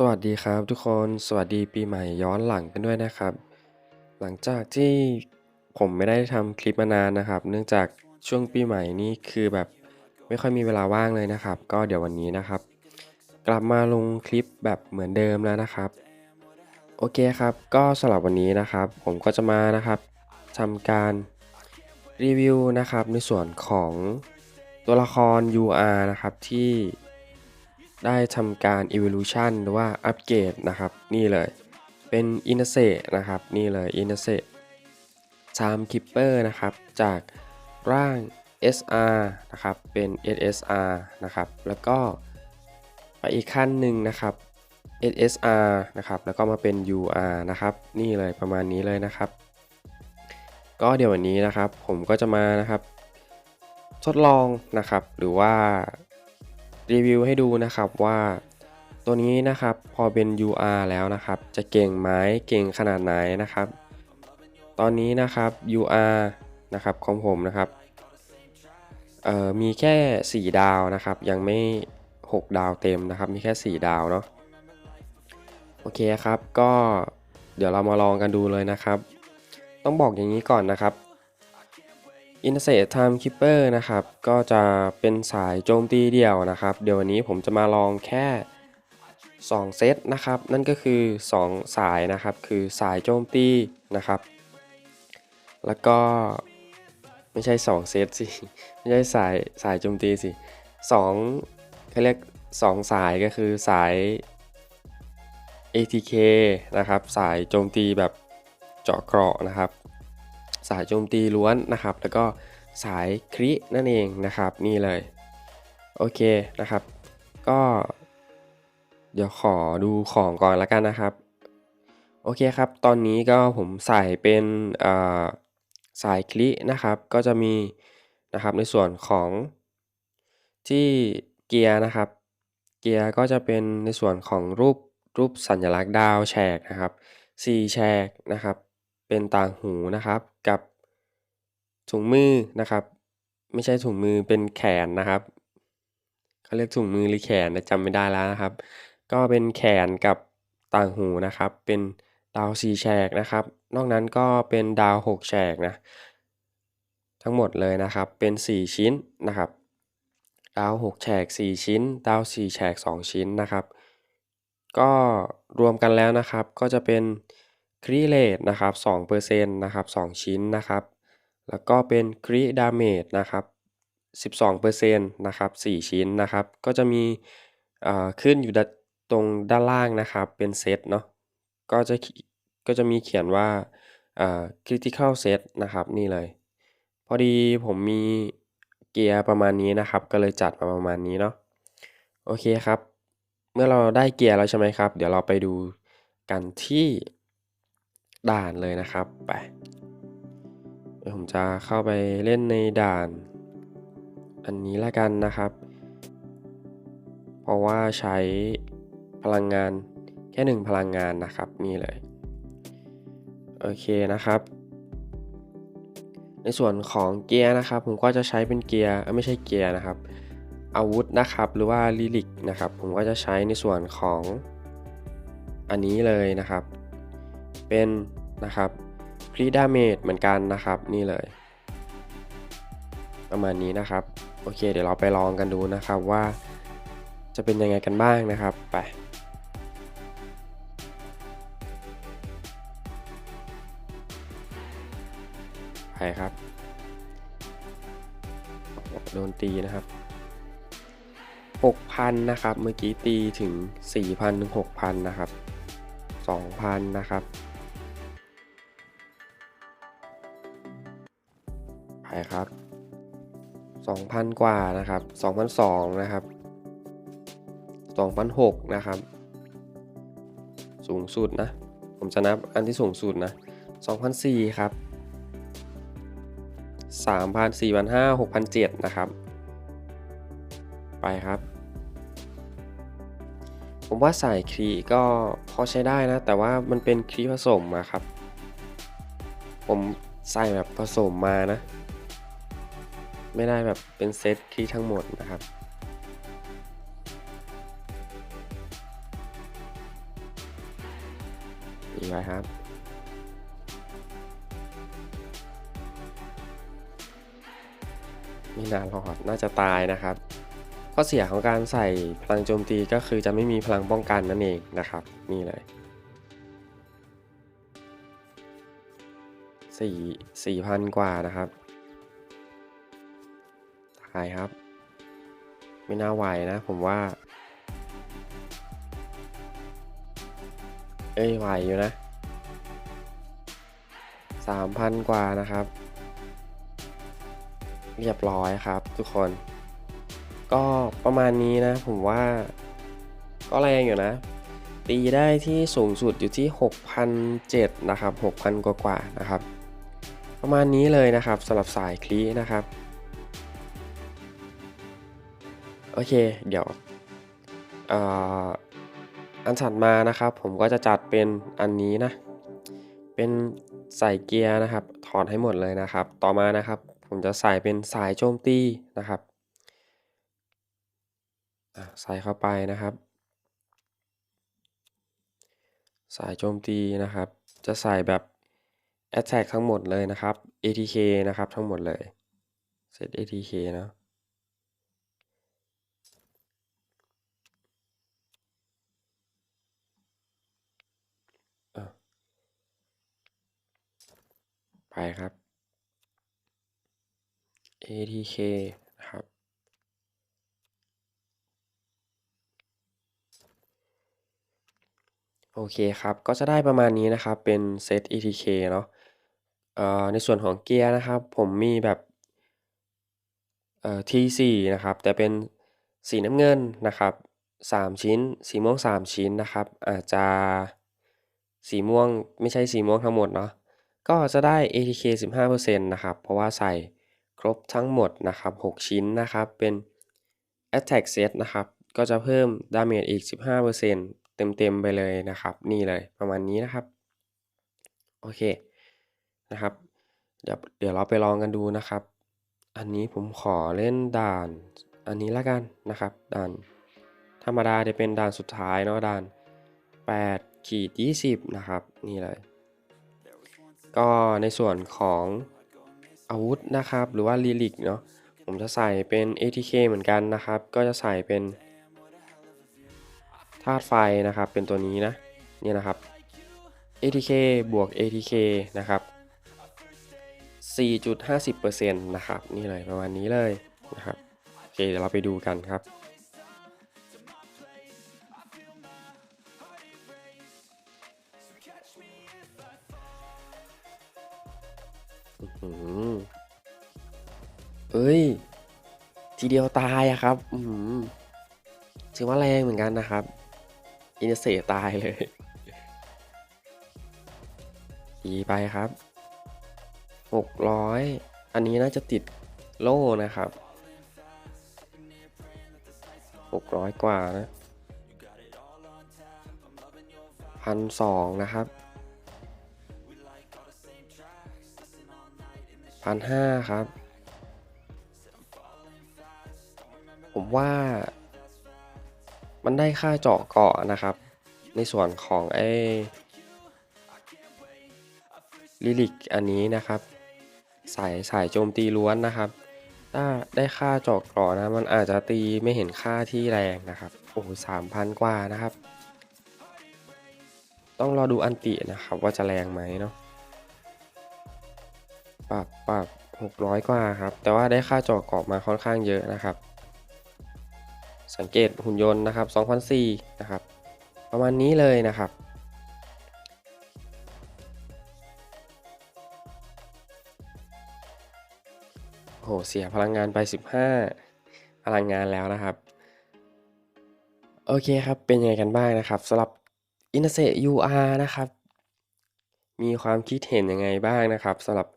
สวัสดีครับทุกคนสวัสดีปีใหม่ย้อนหลังกันด้วยนะครับ หลังจากที่ผมไม่ได้ทำคลิปมานานนะครับ เนื่องจากช่วงปีใหม่นี้คือแบบไม่ค่อยมีเวลาว่างเลยนะครับ ก็เดี๋ยววันนี้นะครับ กลับมาลงคลิปแบบเหมือนเดิมแล้วนะครับ โอเคครับ ก็สำหรับวันนี้นะครับ ผมก็จะมานะครับทำการรีวิวนะครับในส่วนของตัวละคร UR นะครับที่ ได้ทำการ evolution หรือว่าอัปเกรดนะครับ นี่เลยเป็น i n a s e นะครับ นี่เลย i n a s e Time Keeper นะครับ จากร่าง SR นะครับ เป็น SSR นะครับ แล้วก็ไปอีกขั้นหนึ่งนะครับ SSR นะครับ แล้วก็มาเป็น UR นะครับ นี่เลยประมาณนี้เลยนะครับ ก็เดี๋ยววันนี้นะครับ ผมก็จะมานะครับ ทดลองนะครับ หรือว่า รีวิวให้ดูนะครับว่าตัวนี้นะครับพอเป็น UR แล้วนะครับ จะเก่งไหมเก่งขนาดไหนนะครับ ตอนนี้นะครับ UR นะครับของผมนะครับมีแค่ 4 ดาวนะครับ ยังไม่ 6 ดาวเต็มนะครับ มีแค่ 4 ดาวเนาะโอเคครับก็เดี๋ยวเรามาลองกันดูเลยนะครับ ต้องบอกอย่างนี้ก่อนนะครับ i n s e t Time Keeper นะครับ ก็จะเป็นสายโจมตีเดี่ยวนะครับ เดี๋ยววันนี้ผมจะมาลองแค่ 2 เซตนะครับ นั่นก็คือ 2 สายนะครับ คือสายโจมตีนะครับ แล้วก็ไม่ใช่ 2 เซตสิ ไม่ใช่สายสายโจมตีสิ2เขาเรียก 2 สายก็คือสาย ATK นะครับ สายโจมตีแบบเจาะเกราะนะครับ สายโจมตีล้วนนะครับ แล้วก็สายครินั่นเองนะครับ นี่เลย โอเคนะครับ ก็ เดี๋ยวขอดูของก่อนแล้วกันนะครับ โอเคครับ ตอนนี้ก็ผมใส่เป็นสายคลินะครับ ก็จะมีนะครับในส่วนของที่เกียร์นะครับ เกียร์ก็จะเป็นในส่วนของรูปรูปสัญลักษณ์ดาวแฉกนะครับ4แฉกนะครับ เป็นต่างหูนะครับ กับถุงมือนะครับ ไม่ใช่ถุงมือเป็นแขนนะครับเขาเรียกถุงมือหรือแขนจำไม่ได้แล้วนะครับ ก็เป็นแขนกับต่างหูนะครับ เป็นดาว4แฉกนะครับ นอกนั้นก็เป็นดาว6แฉกนะ ทั้งหมดเลยนะครับ เป็น 4 ชิ้นนะครับ ดาว6แฉก 4 ชิ้น ดาว4แฉก 2 ชิ้นนะครับ ก็รวมกันแล้วนะครับ ก็จะเป็น ครีเลตนะครับ2%นะครับ2 ชิ้นนะครับ แล้วก็เป็นครีดาเมจนะครับ12%นะครับ4ชิ้นนะครับ ก็จะมีขึ้นอยู่ตรงด้านล่างนะครับ เป็นเซตเนาะ ก็จะก็จะมีเขียนว่า critical set นะครับนี่เลย พอดีผมมีเกียร์ประมาณนี้นะครับ ก็เลยจัดมาประมาณนี้เนาะ โอเคครับ เมื่อเราได้เกียร์แล้วใช่ไหมครับ เดี๋ยวเราไปดูกันที่ ด่านเลยนะครับไปผมจะเข้าไปเล่นในด่าน อันนี้ละกันนะครับ เพราะว่าใช้พลังงานแค่หนึ่งพลังงานนะครับนี่เลย โอเคนะครับ ในส่วนของเกียร์นะครับ ผมก็จะใช้เป็นเกียร์ไม่ใช่เกียร์นะครับ อาวุธนะครับหรือว่าลิลิกนะครับ ผมก็จะใช้ในส่วนของอันนี้เลยนะครับ เป็นนะครับครีดาเมจเหมือนกันนะครับนี่เลย ประมาณนี้นะครับ โอเค เดี๋ยวเราไปลองกันดูนะครับว่า จะเป็นยังไงกันบ้างนะครับไปไปครับ โดนตีนะครับ 6,000 นะครับ เมื่อกี้ตีถึง 4,000 ถึง 6,000 นะครับ 2,000 นะครับ ไปครับ 2,000 กว่านะครับ2,200นะครับ2,600นะครับ สูงสุดนะ ผมจะนับอันที่สูงสุดนะ2,400ครับ3,000 4,500 6,700นะครับ ไปครับ ผมว่าสายครีก็พอใช้ได้นะ แต่ว่ามันเป็นครีผสมอะครับ ผมใส่แบบผสมมานะ ไม่ได้แบบเป็นเซตครีทั้งหมดนะครับตีไปครับ ไม่นารอดน่าจะตายนะครับ ข้อเสียของการใส่พลังโจมตีก็คือจะไม่มีพลังป้องกันนั่นเองนะครับ นี่เลยสี่สี่พันกว่านะครับายครับ ไม่น่าไหวนะผมว่า เอ้ยไหวอยู่นะสามพันกว่านะครับ เรียบร้อยครับทุกคน ก็ประมาณนี้นะผมว่า ก็แรงอยู่นะ ตีได้ที่สูงสุดอยู่ที่6,007นะครับ6,000 กว่ากว่านะครับ ประมาณนี้เลยนะครับสำหรับสายคลีนะครับ โอเค เดี๋ยวอันถัดมานะครับ ผมก็จะจัดเป็นอันนี้นะ เป็นใส่เกียร์นะครับ ถอดให้หมดเลยนะครับ ต่อมานะครับ ผมจะใส่เป็นสายโจมตีนะครับใส่เข้าไปนะครับ สายโจมตีนะครับ จะใส่แบบ Attack ทั้งหมดเลยนะครับ ATK นะครับทั้งหมดเลยเซต ATK เนอะ ไปครับ ATK นะครับ โอเคครับ ก็จะได้ประมาณนี้นะครับ เป็นเซต ETK เนาะในส่วนของเกียร์นะครับ ผมมีแบบเอ่อ T4 นะครับ แต่เป็นสีน้ำเงินนะครับ 3 ชิ้น สีม่วง 3 ชิ้นนะครับ อาจจะสีม่วงไม่ใช่สีม่วงทั้งหมดเนาะ ก็จะได้ ATK 15%นะครับ เพราะว่าใส่ครบทั้งหมดนะครับ 6 ชิ้นนะครับ เป็น Attack Set นะครับ ก็จะเพิ่ม Damage อีก 15%เต็มๆไปเลยนะครับ นี่เลยประมาณนี้นะครับ โอเคนะครับ เดี๋ยวเดี๋ยวเราไปลองกันดูนะครับ อันนี้ผมขอเล่นด่าน อันนี้ละกันนะครับ ด่าน ธรรมดาจะเป็นด่านสุดท้ายเนาะด่าน8ขีด20 นะครับ นี่เลย ก็ในส่วนของอาวุธนะครับหรือว่าลิลิกเนาะผมจะใส่เป็น ATK เหมือนกันนะครับ ก็จะใส่เป็นธาตุไฟนะครับเป็นตัวนี้นะนี่นะครับ ATK บวก ATK นะครับ 4.50%นะครับนี่เลยประมาณนี้เลยนะครับโอเคเดี๋ยวเราไปดูกันครับ เอ้ย ทีเดียวตายอะครับ อืถือว่าแรงเหมือนกันนะครับ อินเตอร์เซตายเลยตีไปครับ600อันนี้น่าจะติดโล่นะครับ600กว่านะพันสองนะครับ พันห้าครับ ผมว่า มันได้ค่าเจาะเกาะนะครับ ในส่วนของไอ้ลิลิกอันนี้นะครับ สายสายโจมตีล้วนนะครับ ถ้าได้ค่าเจาะเกาะนะ มันอาจจะตีไม่เห็นค่าที่แรงนะครับ โอ้สามพันกว่านะครับ ต้องรอดูอันตินะครับว่าจะแรงไหมเนาะ ปรับปรับหกร้อยกว่าครับ แต่ว่าได้ค่าจาะเกราะมาค่อนข้างเยอะนะครับ สังเกตหุ่นยนต์นะครับ2004นะครับ ประมาณนี้เลยนะครับ โห เสียพลังงานไป 15 พลังงานแล้วนะครับ โอเคครับ เป็นยังไงกันบ้างนะครับสำหรับ i n t e r s e UR นะครับ มีความคิดเห็นยังไงบ้างนะครับสำหรับ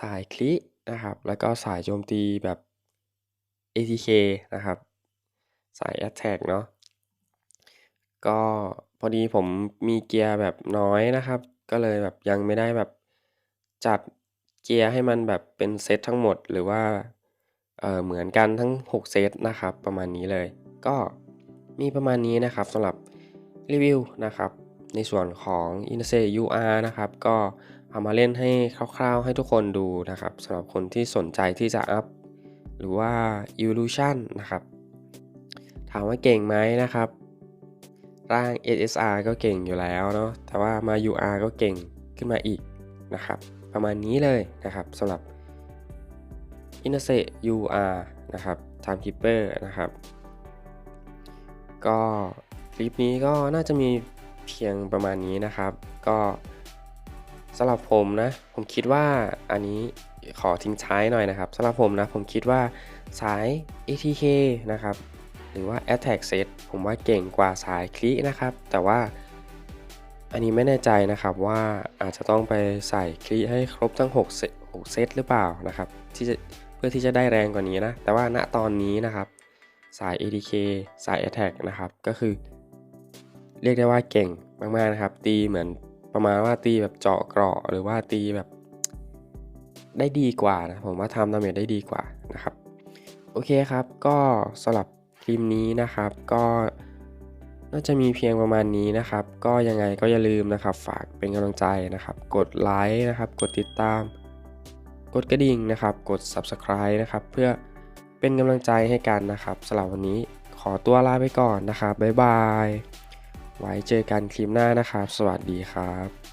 สายคลินะครับ แล้วก็สายโจมตีแบบ ATK นะครับ สาย Attack เนาะก็พอดีผมมีเกียร์แบบน้อยนะครับ ก็เลยแบบยังไม่ได้แบบจัดเกียร์ให้มันแบบเป็นเซตทั้งหมดหรือว่าเออเหมือนกันทั้ง 6 เซตนะครับ ประมาณนี้เลย ก็มีประมาณนี้นะครับสำหรับรีวิวนะครับ ในส่วนของ i n s e UR นะครับ ก็ เอามาเล่นให้คร่าวๆ ให้ทุกคนดูนะครับสำหรับคนที่สนใจที่จะอัพหรือว่า Evolution นะครับ ถามว่าเก่งไหมนะครับ ร่าง SSR ก็เก่งอยู่แล้วเนาะแต่ว่ามา UR ก็เก่งขึ้นมาอีกนะครับ ประมาณนี้เลยนะครับสำหรับ i n s e UR นะครับ Timekeeper นะครับ ก็คลิปนี้ก็น่าจะมีเพียงประมาณนี้นะครับ ก็ สำหรับผมนะ ผมคิดว่าอันนี้ขอทิ้งท้ายหน่อยนะครับสำหรับผมนะผมคิดว่าสาย ATK นะครับ หรือว่า Attack Set ผมว่าเก่งกว่าสายคลินะครับ แต่ว่าอันนี้ไม่แน่ใจนะครับว่าอาจจะต้องไปใส่คลิให้ครบทั้ง6เซต6เซตหรือเปล่านะครับที่จะเพื่อที่จะได้แรงกว่านี้นะ แต่ว่าณตอนนี้นะครับ สาย ATK สาย Attack นะครับ ก็คือ เรียกได้ว่าเก่งมากๆนะครับ ตีเหมือน ประมาณว่าตีแบบเจาะเกราะหรือว่าตีแบบได้ดีกว่านะผมว่าทำดาเมจได้ดีกว่านะครับ โอเคครับก็สำหรับคลิปนี้นะครับ ก็น่าจะมีเพียงประมาณนี้นะครับ ก็ยังไงก็อย่าลืมนะครับ ฝากเป็นกำลังใจนะครับ กดไลค์นะครับ กดติดตาม กดกระดิ่งนะครับ กด Subscribe นะครับ เพื่อเป็นกำลังใจให้กันนะครับสำหรับวันนี้ขอตัวลาไปก่อนนะครับบ๊ายบาย ไว้เจอกันคลิปหน้านะครับ สวัสดีครับ